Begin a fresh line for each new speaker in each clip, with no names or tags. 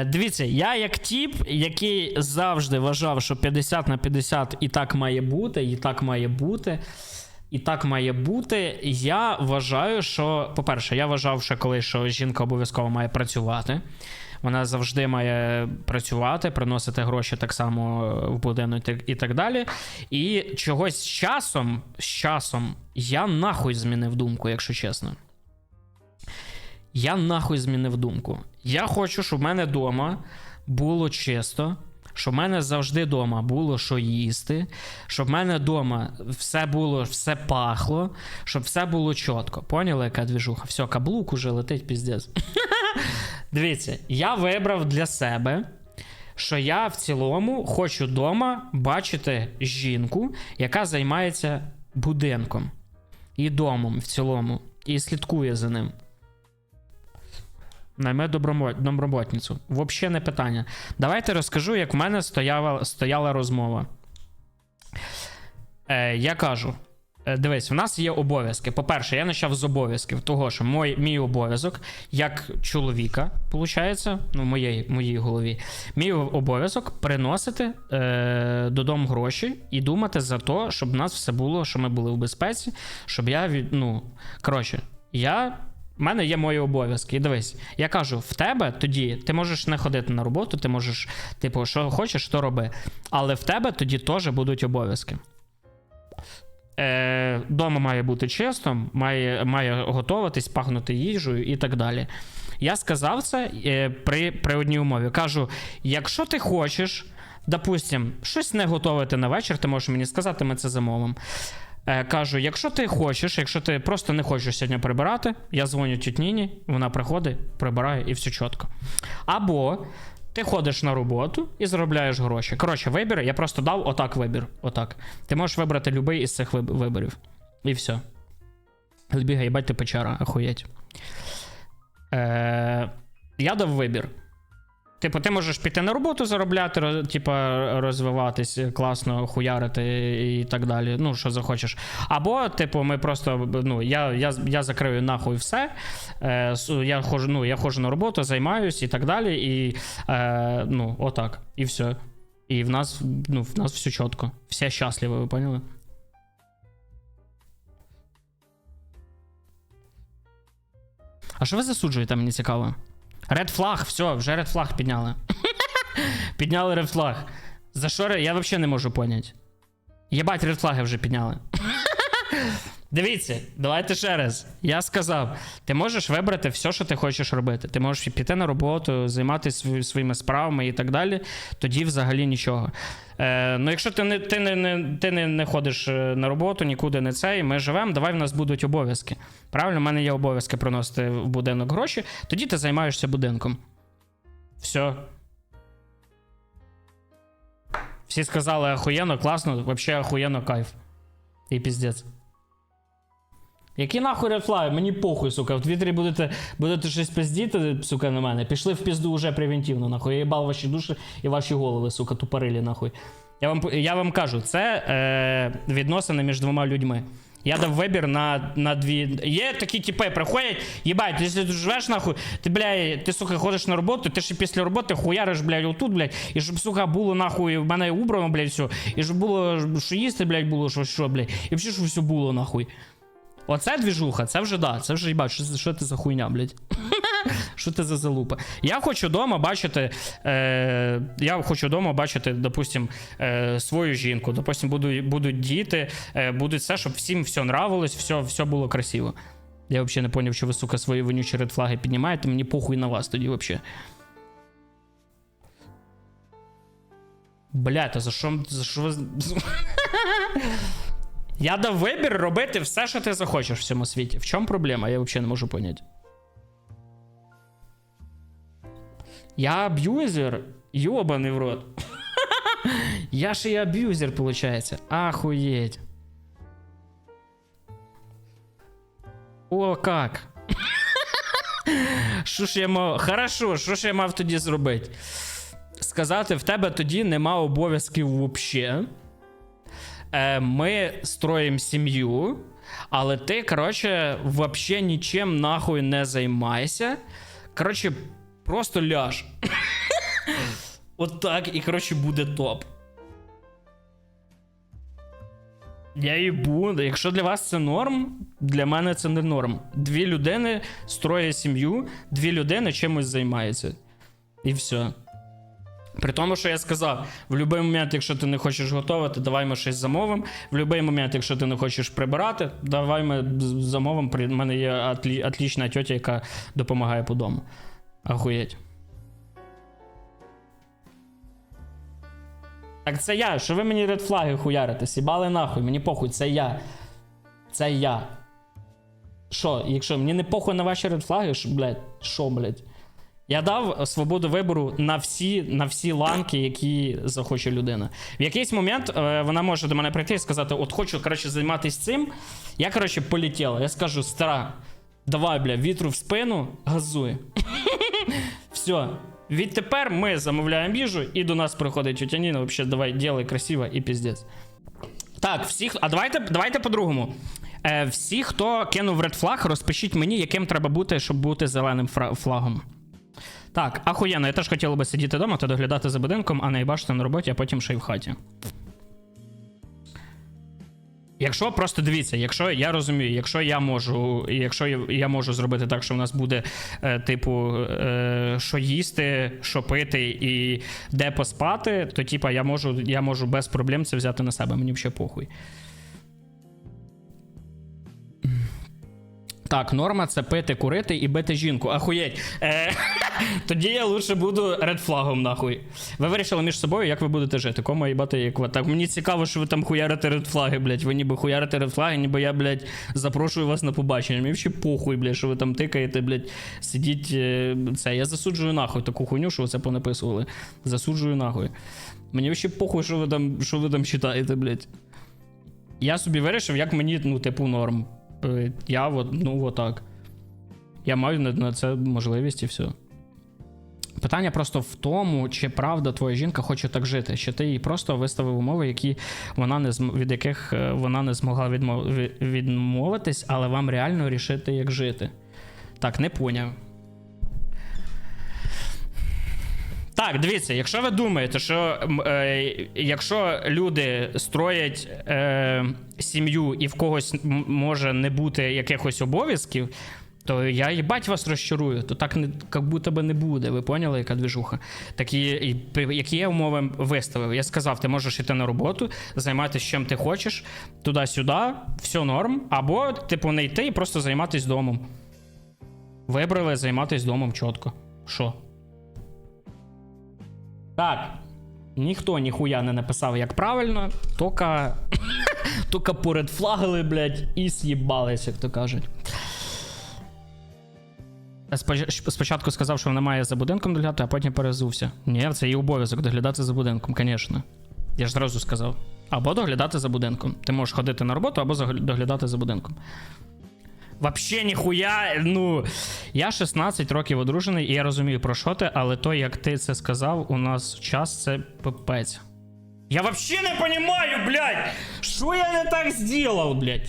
Е, дивіться, я як тіп, який завжди вважав, що 50 на 50 і так має бути, і так має бути. І так має бути. Я вважаю, що, по-перше, я вважав ще колись, що жінка обов'язково має працювати. Вона завжди має працювати, приносити гроші так само в будинок і так далі. І чогось з часом, з часом, я нахуй змінив думку, якщо чесно. Я нахуй змінив думку. Я хочу, щоб в мене вдома було чисто, щоб в мене завжди вдома було що їсти, щоб в мене вдома все було, все пахло, щоб все було чітко. Поняли, яка двіжуха? Все, каблук уже летить піздець. Дивіться, я вибрав для себе. Що я в цілому хочу вдома бачити жінку, яка займається будинком і домом в цілому, і слідкує за ним. Найме домроботницю. Взагалі не питання. Давайте розкажу, як в мене стояла, стояла розмова. Е, я кажу: е, дивись, в нас є обов'язки. По-перше, я почав з обов'язків, того, що мой, мій обов'язок, як чоловіка, виходить, ну, в моїй, моїй голові, мій обов'язок приносити е, додому гроші і думати за те, щоб в нас все було, щоб ми були в безпеці, щоб я від. Ну, коротше, я. У мене є мої обов'язки. І дивись, я кажу, в тебе тоді ти можеш не ходити на роботу, ти можеш, типу, що хочеш, то роби. Але в тебе тоді теж будуть обов'язки. Е, дома має бути чисто, має, має готуватись, пахнути їжею і так далі. Я сказав це е, при, при одній умові. Кажу: якщо ти хочеш, допустим, щось не готувати на вечір, ти можеш мені сказати, ми це замовимо. Е, кажу, якщо ти хочеш, якщо ти просто не хочеш сьогодні прибирати, я дзвоню тіть Ніні, вона приходить, прибирає і все чітко. Або ти ходиш на роботу і заробляєш гроші. Коротше, вибір, я просто дав отак вибір. Отак. Ти можеш вибрати будь-який із цих виборів. І все. Бігай, їбать ти печера, ахуєть. Е, я дав вибір. Типу, ти можеш піти на роботу заробляти, роз, типа, розвиватись, класно хуярити і так далі. Ну, що захочеш. Або, типу, ми просто. Ну, я, я, я закрию нахуй все. Е, я, ходжу, ну, я ходжу на роботу, займаюсь і так далі. І е, ну, отак. І все. І в нас, ну, в нас все чітко. Все щасливі, ви поняли? А що ви засуджуєте, мені цікаво? Red флаг, все, вже ред флаг підняли. підняли ред флаг. За що я взагалі не можу поняти. Єбать, ред флаги вже підняли. Дивіться, давайте ще раз. Я сказав: ти можеш вибрати все, що ти хочеш робити. Ти можеш піти на роботу, займатися своїми справами і так далі. Тоді взагалі нічого. Е, ну, якщо ти не, ти не, не, ти не, не ходиш е, на роботу, нікуди не цей, ми живемо, давай в нас будуть обов'язки. Правильно, в мене є обов'язки приносити в будинок гроші, тоді ти займаєшся будинком. Все. Всі сказали охуєнно, класно, взагалі охуєнно кайф. І піздець. Які нахуй редфлаги? Мені похуй, сука. В Твіттері будете, будете щось пиздіти, сука, на мене. Пішли в пізду уже превентивно, нахуй. Я їбав ваші душі і ваші голови, сука, тупорилі, нахуй. Я вам, я вам кажу, це е, відносини між двома людьми. Я дав вибір на, на дві. Є такі типи, приходять, їбать, якщо ти живеш нахуй, ти, бля, ти, сука, ходиш на роботу, ти ще після роботи хуяриш, блядь, отут, блядь, і щоб, сука, було нахуй, в мене убрано, блядь, все. І щоб було, що їсти, блядь, було, що, що, блядь, і взагалі, щоб все було, нахуй. Оце двіжуха, це вже да, це вже їбать, що, що ти за хуйня, блядь. Що це за залупа? Я хочу вдома бачити. Е, я хочу вдома бачити, допустим, е, свою жінку. Допустим, будуть, будуть діти, е, будуть все, щоб всім все нравилось, все, все було красиво. Я взагалі не поняв, що ви, сука, свої вонючі редфлаги піднімаєте, мені похуй на вас тоді взагалі. Блядь, а за що, за що ви. Я дав вибір робити все, що ти захочеш в цьому світі. В чому проблема? Я взагалі не можу поняти. Я аб'юзер? Йобаний в рот. Я ж і аб'юзер, получается. Ахуєть. О, как. Що ж я мав. Хорошо, що ж я мав тоді зробити? Сказати, в тебе тоді нема обов'язків взагалі. Е, ми строїмо сім'ю, але ти, коротше, взагалі нічим нахуй не займайся. Коротше, просто ляж. От так, і коротше буде топ. Я їбу, якщо для вас це норм, для мене це не норм. Дві людини строять сім'ю, дві людини чимось займаються. І все. При тому, що я сказав, в будь-який момент, якщо ти не хочеш готувати, давай ми щось замовимо. В будь-який момент, якщо ти не хочеш прибирати, давай ми замовимо. При мене є отлі... отлічна тьотя, яка допомагає по дому. Ахуєть. Так це я. Що ви мені редфлаги хуярите? Сібали нахуй, мені похуй, це я. Це я. Що, якщо мені не похуй на ваші редфлаги, що, блядь, що, блядь? Я дав свободу вибору на всі, на всі ланки, які захоче людина. В якийсь момент е, вона може до мене прийти і сказати: от хочу, коротше, займатися цим. Я, коротше, полетіла. Я скажу, стара, давай, бля, вітру в спину, газуй. Все. Відтепер ми замовляємо їжу, і до нас приходить тетя Ніна, взагалі, давай, ділай красиво і піздець. Так, всі, а давайте, давайте по-другому. Е, всі, хто кинув ред флаг, розпишіть мені, яким треба бути, щоб бути зеленим флагом. Так, ахуєнно, я теж хотіла би сидіти вдома та доглядати за будинком, а не на роботі, а потім ще й в хаті. Якщо просто дивіться, якщо я розумію, якщо я можу, якщо я, можу зробити так, що в нас буде, е, типу, е, що їсти, що пити і де поспати, то типа я можу, я можу без проблем це взяти на себе. Мені взагалі похуй. Так, норма це пити, курити і бити жінку. Ахуєть. Е, тоді я лучше буду редфлагом, нахуй. Ви вирішили між собою, як ви будете жити. Кому їбати, як. Так, мені цікаво, що ви там хуярите редфлаги, блядь. Ви ніби хуярите редфлаги, ніби я, блядь, запрошую вас на побачення. Мені взагалі похуй, блядь, що ви там тикаєте, блядь, сидіть. е, Це. Я засуджую нахуй таку хуйню, що ви це понаписували. Засуджую нахуй. Мені взагалі похуй, що ви там, що ви там читаєте, блядь. Я собі вирішив, як мені, ну, типу, норм. Е, Я от, ну, отак. Я маю на це можливість і все. Питання просто в тому, чи правда твоя жінка хоче так жити, чи ти їй просто виставив умови, які вона не зм... від яких е, вона не змогла відмов... відмовитись, але вам реально рішити, як жити. Так, не поняв. Так, дивіться, якщо ви думаєте, що е, якщо люди строять е, сім'ю і в когось може не бути якихось обов'язків, то я їбать вас розчарую. То так не як будто би не буде. Ви поняли, яка движуха? Такі, які я умови виставив. Я сказав, ти можеш йти на роботу, займатися чим ти хочеш, туди-сюди, все норм. Або, типу, не йти і просто займатися домом. Вибрали займатися домом чітко. Що? Так. Ніхто ніхуя не написав, як правильно, тільки тільки поредфлагали, блядь, і з'їбались, як то кажуть. Споч- Спочатку сказав, що вона має за будинком доглядати, а потім перезувся. Ні, це її обов'язок доглядати за будинком, звісно. Я ж зразу сказав. Або доглядати за будинком. Ти можеш ходити на роботу, або доглядати за будинком. Вообще ніхуя, ну. Я 16 років одружений, і я розумію, про що ти, але то, як ти це сказав, у нас час це пипець. Я вообще не понимаю, блядь! Що я не так зробив, блядь?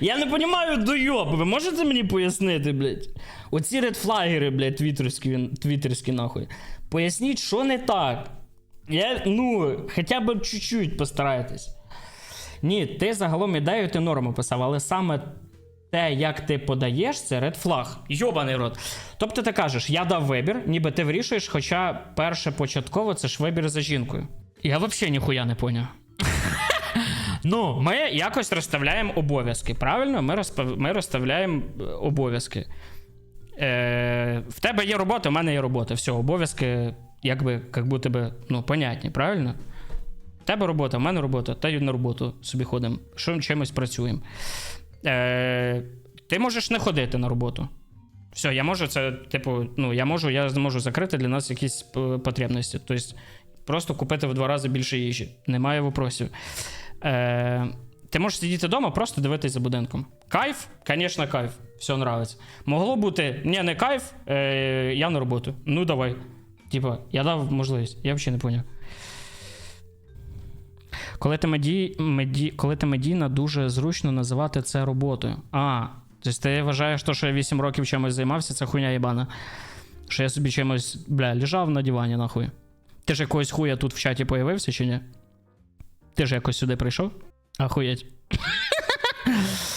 Я не понимаю дойоб. Ви можете мені пояснити, блядь? Оці редфлагери, блядь, твіттерські, твіттерські нахуй. Поясніть, що не так. Я, ну, хоча б чуть-чуть постарайтесь. Ні, ти загалом ідею ти норму писав, але саме те, як ти подаєш, це ред флаг. Йобаний рот. Тобто ти кажеш, я дав вибір, ніби ти вирішуєш, хоча перше початково це ж вибір за жінкою. Я взагалі ніхуя не поняв. Ну, ми якось розставляємо обов'язки. Правильно? Ми, розпав... ми розставляємо е, обов'язки. Е... В тебе є робота, у мене є робота. Все, обов'язки, якби, як будто би, ну, понятні, правильно? В тебе робота, в мене робота, та й на роботу собі ходимо. Що чимось працюємо. Е... Ти можеш не ходити на роботу. Все, я можу це, типу, ну, я можу, я зможу закрити для нас якісь потребності. Тобто, просто купити в два рази більше їжі. Немає вопросів. Е, ти можеш сидіти вдома, просто дивитись за будинком. Кайф, звісно, кайф. Все нравиться. Могло бути, ні, не кайф, е, я на роботу. Ну давай. Типа, я дав можливість. Я взагалі не поняв. Коли ти, меді, меді, коли ти медійна, дуже зручно називати це роботою. А, тобто ти вважаєш, то, що я 8 років чимось займався, це хуйня єбана. Що я собі чимось, бля, лежав на дивані, нахуй. Ти ж якогось хуя тут в чаті появився чи ні? Ти ж якось сюди прийшов? Ахуєть.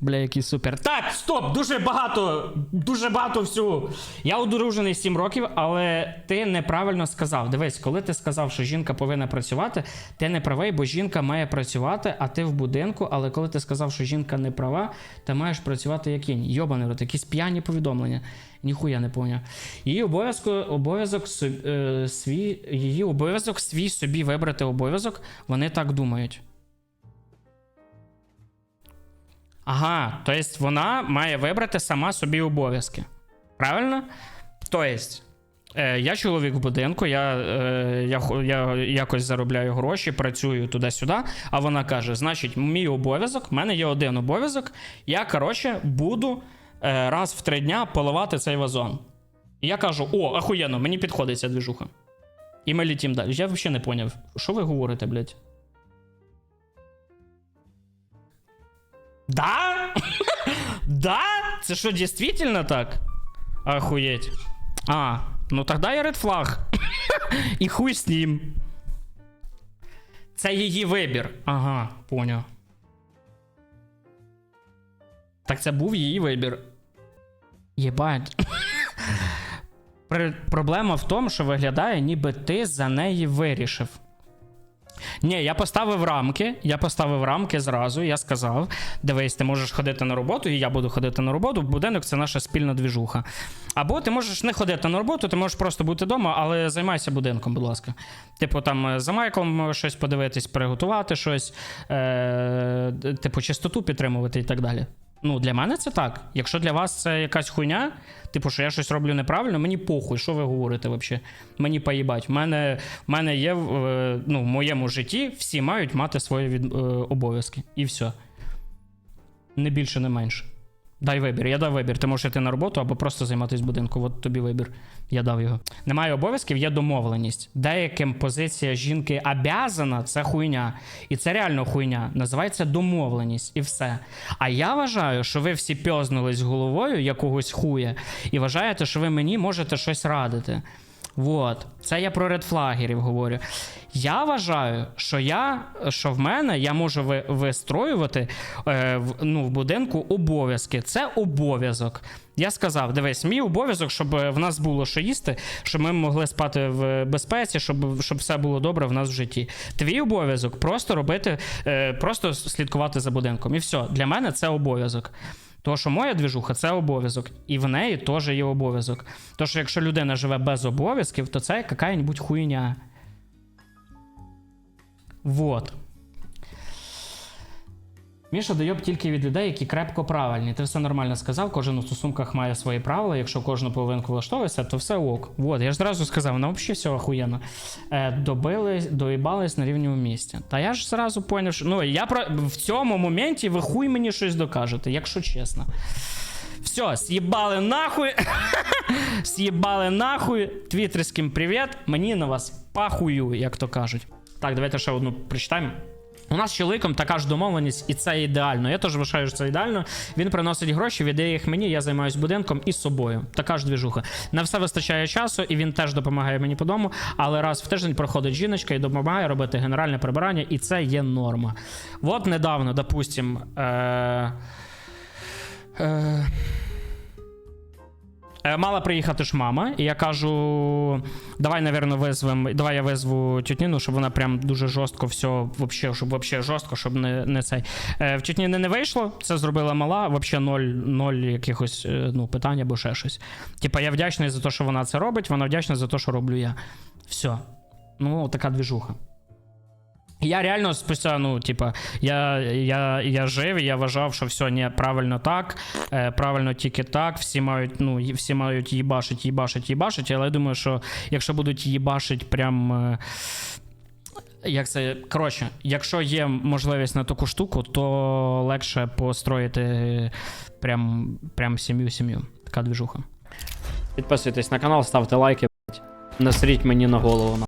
Бля, який супер. Так, стоп! Дуже багато, дуже багато всього. Я одружений 7 років, але ти неправильно сказав. Дивись, коли ти сказав, що жінка повинна працювати, ти не правий, бо жінка має працювати, а ти в будинку. Але коли ти сказав, що жінка не права, ти маєш працювати як кінь. Йобаний рот, якісь п'яні повідомлення. Ніхуя не поняв. Її обов'язок соб- е, свій, її обов'язок свій собі вибрати обов'язок. Вони так думають. Ага, тобто вона має вибрати сама собі обов'язки. Правильно? Тобто, е, я чоловік в будинку, я, е, я, я якось заробляю гроші, працюю туди-сюди, а вона каже: значить, мій обов'язок, в мене є один обов'язок, я, коротше, буду е, раз в три дня поливати цей вазон. І я кажу: о, ахуєнно, мені підходить ця двіжуха. І ми літім далі. Я взагалі не поняв, що ви говорите, блядь? Да? да? Це що, дійсно так? Охуєть. А, ну тогда я Flag. І хуй з ним. Це її вибір. Ага, поняв. Так це був її вибір. Єбать. Пр- Проблема в тому, що виглядає, ніби ти за неї вирішив. Ні, я поставив рамки. Я поставив рамки зразу. Я сказав: дивись, ти можеш ходити на роботу, і я буду ходити на роботу. Будинок це наша спільна двіжуха. Або ти можеш не ходити на роботу, ти можеш просто бути вдома, але займайся будинком, будь ласка. Типу, там е, за Майклом щось подивитись, приготувати щось, е, типу, чистоту підтримувати і так далі. Ну, для мене це так. Якщо для вас це якась хуйня, типу, що я щось роблю неправильно, мені похуй, що ви говорите взагалі? Мені поїбать. В мене, в мене є е, ну, в моєму житті всі мають мати свої від, е, обов'язки. І все. Не більше, не менше. Дай вибір. Я дав вибір. Ти можеш йти на роботу або просто займатися будинком. От тобі вибір. Я дав його. Немає обов'язків, є домовленість. Деяким позиція жінки обязана це хуйня. І це реально хуйня. Називається домовленість і все. А я вважаю, що ви всі пьознулись головою якогось хуя, і вважаєте, що ви мені можете щось радити. Вот, це я про редфлагерів говорю. Я вважаю, що я, що в мене я можу ви, вистроювати е, в, ну, в будинку обов'язки. Це обов'язок. Я сказав: дивись, мій обов'язок, щоб е, в нас було що їсти, щоб ми могли спати в безпеці, щоб, щоб все було добре в нас в житті. Твій обов'язок просто робити, е, просто слідкувати за будинком. І все, для мене це обов'язок. Тому що моя двіжуха це обов'язок, і в неї теж є обов'язок. То, що якщо людина живе без обов'язків, то це яка-небудь хуйня. Вот. Міша дойоб тільки від людей, які крепко правильні. Ти все нормально сказав, кожен у стосунках має свої правила. Якщо кожну половинку влаштовується, то все ок. Вот, я ж зразу сказав, вона взагалі все охуєнно. Е, добились, доїбались на рівному місці. Та я ж зразу поняв, що ну я про в цьому моменті ви хуй мені щось докажете, якщо чесно. Все, з'їбали нахуй. З'їбали нахуй. Твіттерським привіт. Мені на вас пахую, як то кажуть. Так, давайте ще одну прочитаємо. У нас з чоловіком така ж домовленість, і це ідеально. Я теж вважаю, що це ідеально. Він приносить гроші, віддає їх мені, я займаюся будинком і собою. Така ж двіжуха. На все вистачає часу, і він теж допомагає мені по дому. Але раз в тиждень проходить жіночка і допомагає робити генеральне прибирання, і це є норма. От недавно, допустим. Е- е- Мала приїхати ж мама, і я кажу: давай, навірно, визвем, давай я визву тютніну, щоб вона прям дуже жорстко все, вообще, щоб вообще жорстко, щоб не, не цей. Е, в тютніни не вийшло, це зробила мала, вообще ноль, ноль якихось е, ну, питань або ще щось. Типа, я вдячний за те, що вона це робить, вона вдячна за те, що роблю я. Все. Ну, така двіжуха. Я реально спустя, ну, типа, я, я, я жив, і я вважав, що все не правильно так, е, правильно тільки так. Всі мають, ну, всі мають їбашить, їбашить, їбашить. Але я думаю, що якщо будуть їбашить прям. Е, як це. Коротше, якщо є можливість на таку штуку, то легше построїти прям, прям сім'ю-сім'ю. Така двіжуха. Підписуйтесь на канал, ставте лайки. Насріть мені на голову.